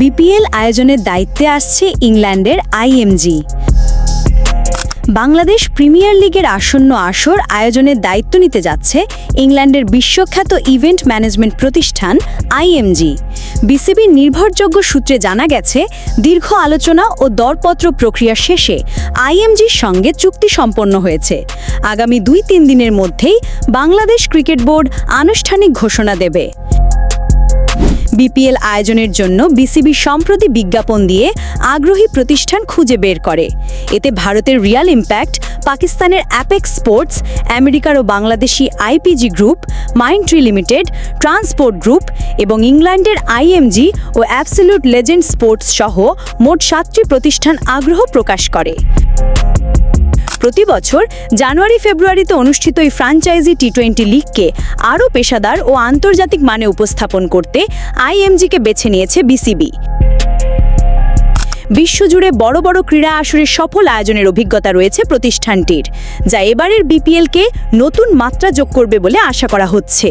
BPL আয়োজনের দায়িত্বে আসছে ইংল্যান্ডের আইএমজি। বাংলাদেশ প্রিমিয়ার লিগের আসন্ন আসর আয়োজনের দায়িত্ব নিতে যাচ্ছে ইংল্যান্ডের বিশ্বখ্যাত ইভেন্ট ম্যানেজমেন্ট প্রতিষ্ঠান আইএমজি। বিসিবির নির্ভরযোগ্য সূত্রে জানা গেছে, দীর্ঘ আলোচনা ও দরপত্র প্রক্রিয়া শেষে আইএমজির সঙ্গে চুক্তি সম্পন্ন হয়েছে। আগামী দুই তিন দিনের মধ্যেই বাংলাদেশ ক্রিকেট বোর্ড আনুষ্ঠানিক ঘোষণা দেবে। বিপিএল আয়োজনের জন্য বিসিবি সম্প্রতি বিজ্ঞাপন দিয়ে আগ্রহী প্রতিষ্ঠান খুঁজে বের করে। এতে ভারতের রিয়াল ইম্প্যাক্ট, পাকিস্তানের অ্যাপেক্স স্পোর্টস, আমেরিকার ও Bangladeshi IPG Group Mindtree Limited, Transport Group এবং ইংল্যান্ডের আইএমজি ও অ্যাবসলিউট লেজেন্ড স্পোর্টস সহ মোট সাতটি প্রতিষ্ঠান আগ্রহ প্রকাশ করে। প্রতি বছর জানুয়ারি ফেব্রুয়ারিতে অনুষ্ঠিত এই ফ্রাঞ্চাইজি টি টোয়েন্টি লিগকে আরও পেশাদার ও আন্তর্জাতিক মানে উপস্থাপন করতে আইএমজিকে বেছে নিয়েছে বিসিবি বিশ্বজুড়ে বড় বড় ক্রীড়া আসরের সফল আয়োজনের অভিজ্ঞতা রয়েছে প্রতিষ্ঠানটির, যা এবারের বিপিএলকে নতুন মাত্রা যোগ করবে বলে আশা করা হচ্ছে।